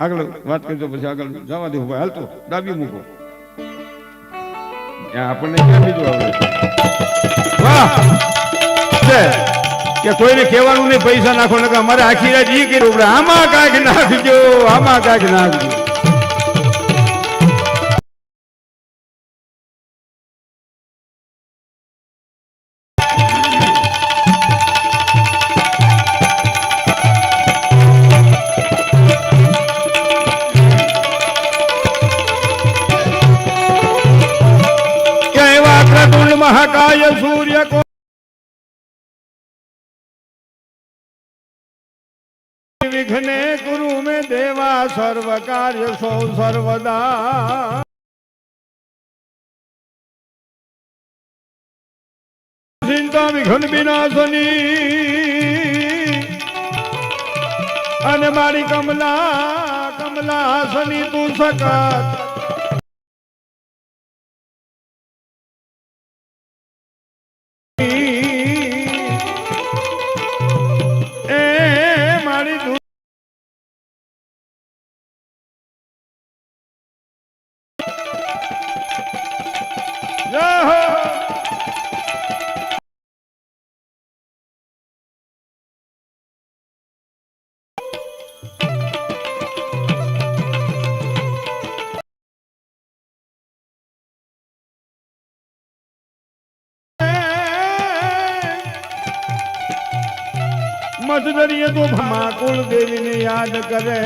આગળ વાત કરજો, પછી આગળ જવા દેવું ભાઈ હાલતો ડાબી મૂકો. આપણને ક્યાં બીજું આવડે વાહ! કે કોઈને કહેવાનું નહીં, પૈસા નાખો નકા મારે આખી રાત ઈ કર્યું આમાં કાંઈક નાખજો, આમાં કાંઈક નાખજો. વિઘ્ને ગુરુ મે દેવા સર્વ કાર્ય સો સર્વદા. ચિંતા વિઘ્ન વિનાશની. અને મારી કમલા કમલા હસની તું સકત મધદરીએ તો માકુળ દેવીને યાદ કરે.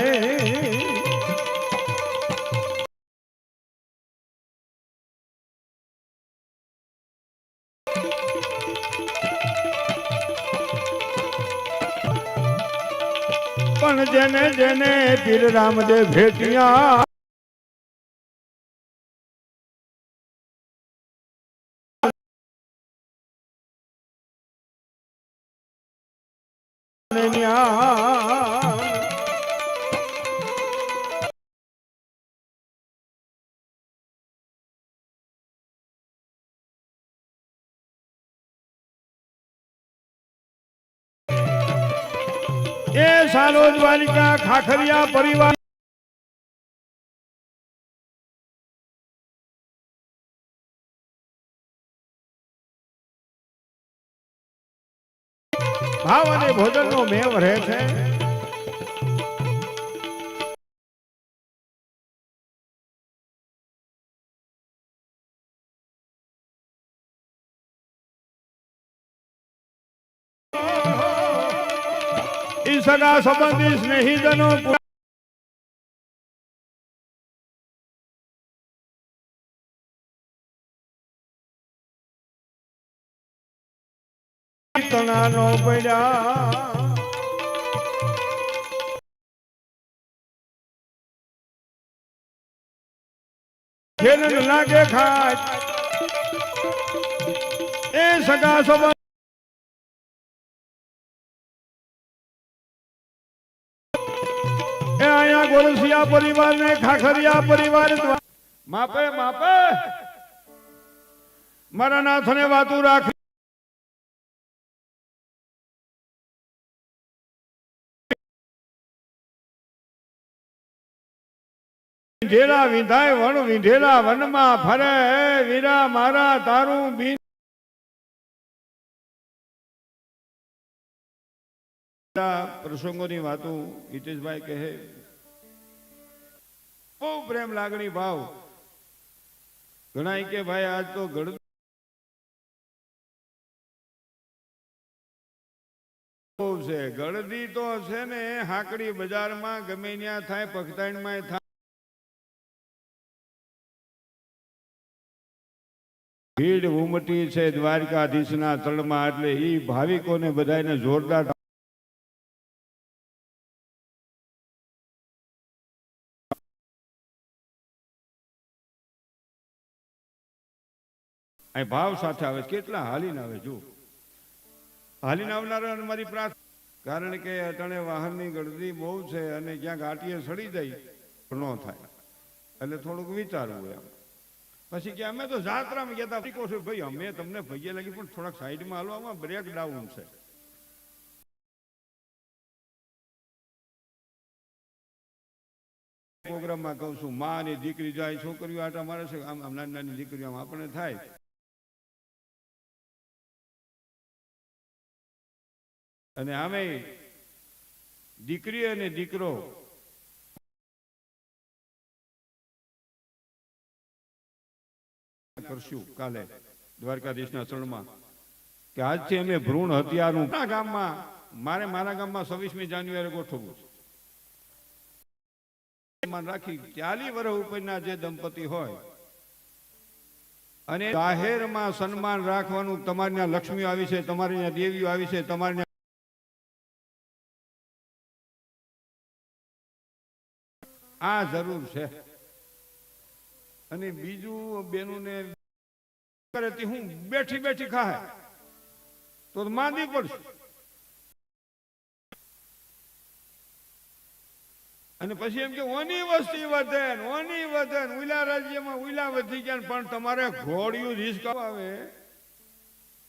પણ જેને જેને પીર રામદેવ ભેટિયા એ સારો વાલિકા ખાખરિયા પરિવાર ભાવ અને ભોજન નો મેવ રહે છે. ઈશ્વરના સંબંધી સ્નેહીજનો તણાનો પડ્યા. જેને લાગે ખાત એ સગા સબ એ આયા ગોરસિયા પરિવાર ને ખાખરિયા પરિવાર માપે માપે. મારા નાથને વાતું રાખ વિંઢેલા વિંધાય વણ વિંઢેલા વનમાં ફરે, વીરા મારા તારું બી પ્રસંગોની વાતો હિતેશભાઈ કહે બહુ પ્રેમ લાગણી ભાવ. ઘણા કે ભાઈ આજ તો ગળ છે. ગળદી તો છે ને, હાકડી બજારમાં ગમે ત્યાં થાય પખતાણમાં થાય. ભીડ ઉમટી છે દ્વારકાધીશના તળમાં એટલે એ ભાવિકોને બધાને જોરદાર અહીં ભાવ સાથે આવે. કેટલા હાલીને આવે જો હાલીને આવનારા મારી પ્રાર્થના કારણ કે અટાણે વાહનની ગળદી બહુ છે અને ક્યાંક આટીએ સડી જાય ન થાય. એટલે થોડુંક વિચારવું એમ. પછી કે અમે તો જાત્રામાં ગયા હતા કહો છો, ભાઈ, અમે તમને ભાઈએ લાગી, પણ થોડાક સાઈડમાં હાલવામાં બ્રેક ડાઉન છે. પ્રોગ્રામમાં કહું છું માં અને દીકરી જાય, છોકરીઓ આટા મારે છે. આમ આમ નાની નાની દીકરીઓ આમ આપણે થાય. અને આમે દીકરી અને દીકરો કરશું કાલે દ્વારકાધીશના ચરણમાં. કે આજથી અમે ભ્રૂણ હત્યાનું ગામમાં, મારે મારા ગામમાં છવ્વીસમી જાન્યુઆરી ગોઠવવું છે. રાખી ચાલી વર્ષ ઉપરના જે દંપતી હોય, અને જાહેરમાં સન્માન રાખવાનું તમારી ત્યાં લક્ષ્મી આવી છે તમારી ત્યાં દેવીઓ આવી છે તમારી આ જરૂર છે. અને બીજું બેનુને કરે તે હું બેઠી બેઠી ખાય તો માંદી પડશે. અને પછી એમ કે, ઓની વસ્તી વધે ઓની વધે ઉલા રાજ્યમાં ઉલા વધી ગયા પણ તમારે ઘોડિયું રિસ્ક આવે.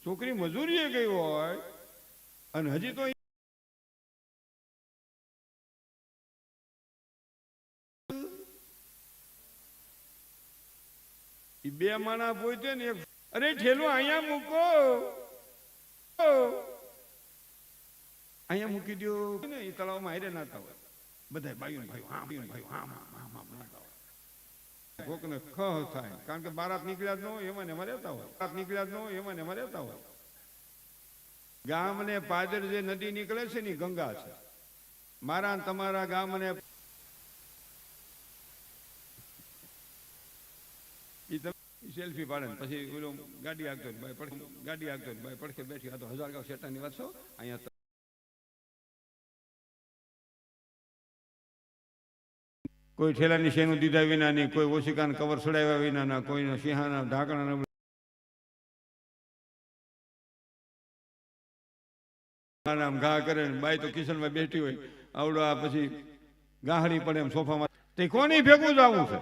છોકરી મજૂરીએ ગઈ હોય અને હજી તો બે માણા પોતે ને અરે, ઠેલું અહીંયા મૂકો. અહીંયા મૂકી દો ને એ તળાવમાં હારે નાતા હોય બધા ભાઈઓ ભાઈઓ હા ભાઈઓ ભાઈઓ હા હા હા નાતા હોય કોકને ખ થાય, કારણ કે બારાત નીકળ્યા જ ન એમાં એમાં રહેતા હોય. બારાત નીકળ્યા જ ન એમાં એમાં રહેતા હોય. ગામ ને પાદર જે નદી નીકળે છે ને ગંગા છે. મારા તમારા ગામ ને એ તમે સેલ્ફી પાડે ને પછી ઓલો ગાડી આગતો ભાઈ પડખે, ગાડી આગતો ભાઈ પડખે બેઠી આ તો હજાર ગાવ શેટાની વાત છો અહીંયા કોઈ ઠેલાની શેનું દીધા વિના નહીં, કોઈ ઓશિકાના કવર સડાવ્યા વિના ના કોઈ સિંહાના ઢાંકણા આમ ઘા કરે બાઈ તો કિશનમાં બેઠી હોય, આવડો આ પછી ગાહડી પડે એમ સોફામાં. તે કોની ભેગું જ આવું છે?